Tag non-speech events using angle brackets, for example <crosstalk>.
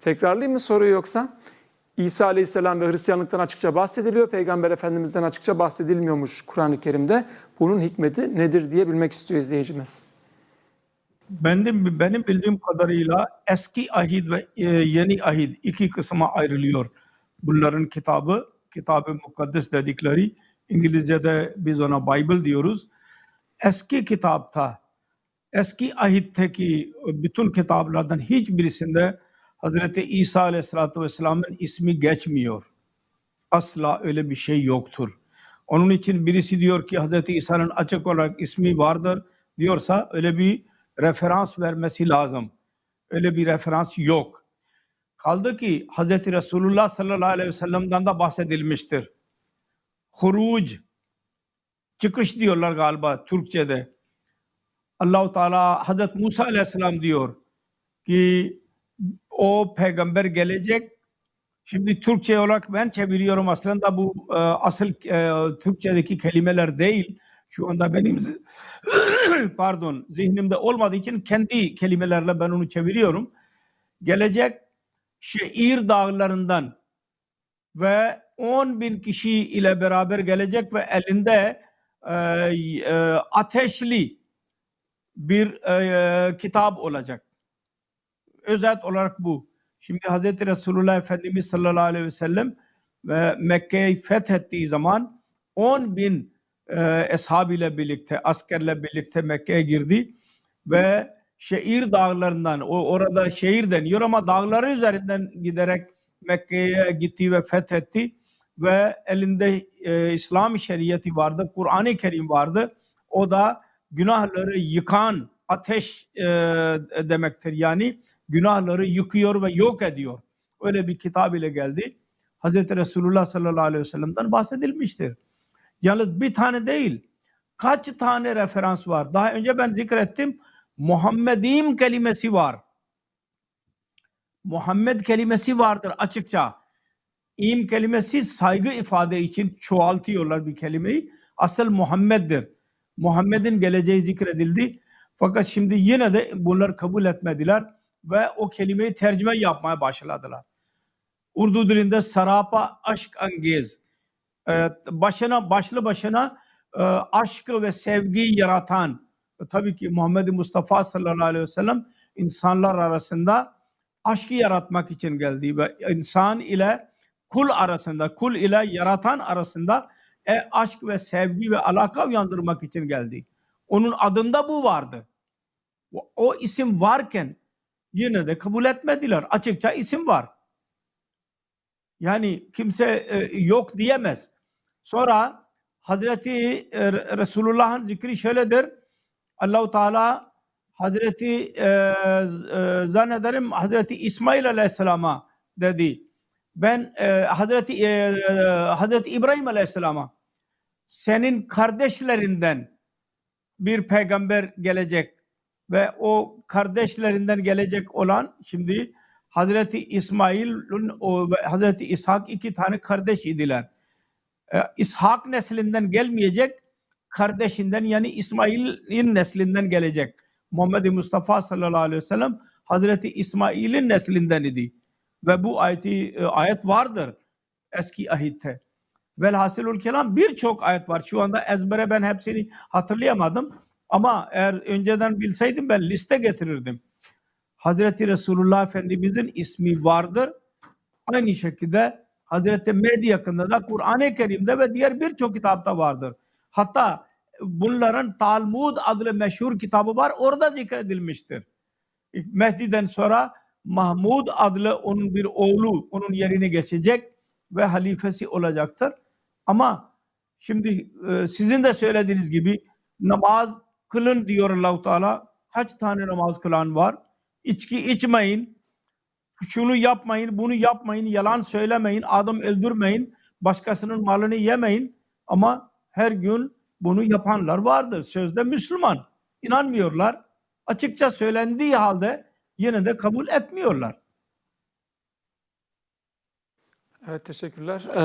Tekrarlayayım mı soruyu yoksa? İsa Aleyhisselam ve Hristiyanlıktan açıkça bahsediliyor. Peygamber Efendimiz'den açıkça bahsedilmiyormuş Kur'an-ı Kerim'de. Bunun hikmeti nedir diye bilmek istiyor izleyicimiz. Benim, benim bildiğim kadarıyla eski ahit ve e, yeni ahit iki kısma ayrılıyor. Bunların kitabı, kitabı mukaddes dedikleri, İngilizce'de biz ona Bible diyoruz. Eski kitapta, eski ahitteki bütün kitaplardan hiçbirisinde Hazreti İsa Aleyhisselatü Vesselam'ın ismi geçmiyor. Asla öyle bir şey yoktur. Onun için birisi diyor ki Hazreti İsa'nın açık olarak ismi vardır diyorsa öyle bir referans vermesi lazım. Öyle bir referans yok. Kaldı ki Hazreti Resulullah sallallahu aleyhi ve sellem'den de bahsedilmiştir. Huruc, çıkış diyorlar galiba Türkçe'de. Allahu Teala Hazreti Musa aleyhisselam diyor ki o peygamber gelecek. Şimdi Türkçe olarak ben çeviriyorum aslında bu e, asıl e, Türkçedeki kelimeler değil. Şu anda benim <clears throat> pardon zihnimde olmadığı için kendi kelimelerle ben onu çeviriyorum. Gelecek şehir dağlarından ve 10 bin kişi ile beraber gelecek ve elinde e, e, ateşli bir e, kitap olacak. Özet olarak bu. Şimdi Hz. Resulullah Efendimiz sallallahu aleyhi ve sellem ve Mekke'yi fethettiği zaman 10 bin e, eshab ile birlikte, askerle birlikte Mekke'ye girdi ve şehir dağlarından, o orada şehir deniyor ama dağların üzerinden giderek Mekke'ye gitti ve fethetti ve elinde e, İslam şeriyeti vardı, Kur'an-ı Kerim vardı. O da günahları yıkan ateş e, demektir. Yani günahları yıkıyor ve yok ediyor. Öyle bir kitap ile geldi. Hz. Resulullah sallallahu aleyhi ve sellem'den bahsedilmiştir. Yalnız bir tane değil. Kaç tane referans var? Daha önce ben zikrettim. Muhammedim kelimesi var. Muhammed kelimesi vardır açıkça. İm kelimesi saygı ifade için çoğaltıyorlar bir kelimeyi. Asıl Muhammed'dir. Muhammed'in geleceği zikredildi. Fakat şimdi yine de bunlar kabul etmediler ve o kelimeyi tercüme yapmaya başladılar. Urdu dilinde sarapa aşk angiz. Ee, başına başlı başına e, aşkı ve sevgiyi yaratan e, tabii ki Muhammed Mustafa sallallahu aleyhi ve sellem insanlar arasında aşkı yaratmak için geldi ve insan ile kul arasında, kul ile yaratan arasında e, aşk ve sevgi ve alaka uyandırmak için geldi. Onun adında bu vardı. O, isim varken yine de kabul etmediler. Açıkça isim var. Yani kimse e, yok diyemez. Sonra Hazreti e, Resulullah'ın zikri şöyledir. Allahu Teala Hazreti e, e, zannederim Hazreti İsmail Aleyhisselam'a dedi. Ben e, Hazreti e, Hazreti İbrahim Aleyhisselam'a senin kardeşlerinden bir peygamber gelecek ve o kardeşlerinden gelecek olan şimdi Hazreti İsmail'in ve Hazreti İshak iki tane kardeş idiler. Ee, İshak neslinden gelmeyecek, kardeşinden yani İsmail'in neslinden gelecek. Muhammed Mustafa sallallahu aleyhi ve sellem Hazreti İsmail'in neslinden idi. Ve bu ayeti, e, ayet vardır eski ahitte. Velhasılül kelam birçok ayet var. Şu anda ezbere ben hepsini hatırlayamadım. Ama eğer önceden bilseydim ben liste getirirdim. Hazreti Resulullah Efendimizin ismi vardır. Aynı şekilde Hazreti Mehdi yakında da Kur'an-ı Kerim'de ve diğer birçok kitapta vardır. Hatta bunların Talmud adlı meşhur kitabı var. Orada zikredilmiştir. Mehdi'den sonra Mahmud adlı onun bir oğlu onun yerine geçecek ve halifesi olacaktır. Ama şimdi e, sizin de söylediğiniz gibi namaz kılın diyor Allahu Teala. Kaç tane namaz kılan var? İçki içmeyin. Şunu yapmayın, bunu yapmayın, yalan söylemeyin, adam öldürmeyin, başkasının malını yemeyin. Ama her gün bunu yapanlar vardır. Sözde Müslüman. İnanmıyorlar. Açıkça söylendiği halde yine de kabul etmiyorlar. Evet teşekkürler. Ee,